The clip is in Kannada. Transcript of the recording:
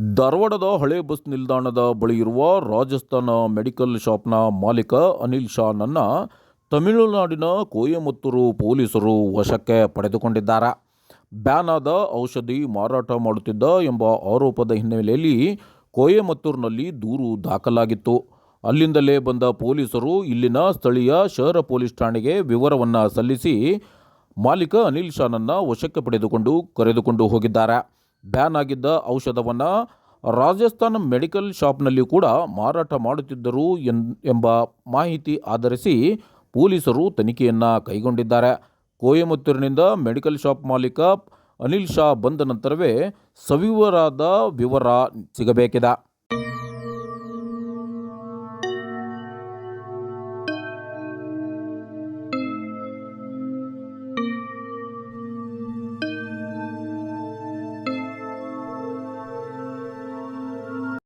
ಧಾರವಾಡದ ಹಳೆ ಬಸ್ ನಿಲ್ದಾಣದ ಬಳಿ ಇರುವ ರಾಜಸ್ಥಾನ ಮೆಡಿಕಲ್ ಶಾಪ್ನ ಮಾಲೀಕ ಅನಿಲ್ ಶಾನನ್ನು ತಮಿಳುನಾಡಿನ ಕೋಯಮತ್ತೂರು ಪೊಲೀಸರು ವಶಕ್ಕೆ ಪಡೆದುಕೊಂಡಿದ್ದಾರೆ. ಬ್ಯಾನ್ ಔಷಧಿ ಮಾರಾಟ ಮಾಡುತ್ತಿದ್ದ ಎಂಬ ಆರೋಪದ ಹಿನ್ನೆಲೆಯಲ್ಲಿ ಕೋಯಮತ್ತೂರಿನಲ್ಲಿ ದೂರು ದಾಖಲಾಗಿತ್ತು. ಅಲ್ಲಿಂದಲೇ ಬಂದ ಪೊಲೀಸರು ಇಲ್ಲಿನ ಸ್ಥಳೀಯ ಶಹರ ಪೊಲೀಸ್ ಠಾಣೆಗೆ ವಿವರವನ್ನು ಸಲ್ಲಿಸಿ ಮಾಲೀಕ ಅನಿಲ್ ಶಾನನ್ನು ವಶಕ್ಕೆ ಪಡೆದುಕೊಂಡು ಕರೆದುಕೊಂಡು ಹೋಗಿದ್ದಾರೆ. ಬ್ಯಾನ್ ಆಗಿದ್ದ ಔಷಧವನ್ನು ರಾಜಸ್ಥಾನ್ ಮೆಡಿಕಲ್ ಶಾಪ್ನಲ್ಲಿ ಕೂಡ ಮಾರಾಟ ಮಾಡುತ್ತಿದ್ದರು ಎಂಬ ಮಾಹಿತಿ ಆಧರಿಸಿ ಪೊಲೀಸರು ತನಿಖೆಯನ್ನು ಕೈಗೊಂಡಿದ್ದಾರೆ. ಕೋಯಮತ್ತೂರಿನಿಂದ ಮೆಡಿಕಲ್ ಶಾಪ್ ಮಾಲೀಕ ಅನಿಲ್ ಶಾ ಬಂದ ನಂತರವೇ ಸವಿವರಾದ ವಿವರ ಸಿಗಬೇಕಿದೆ.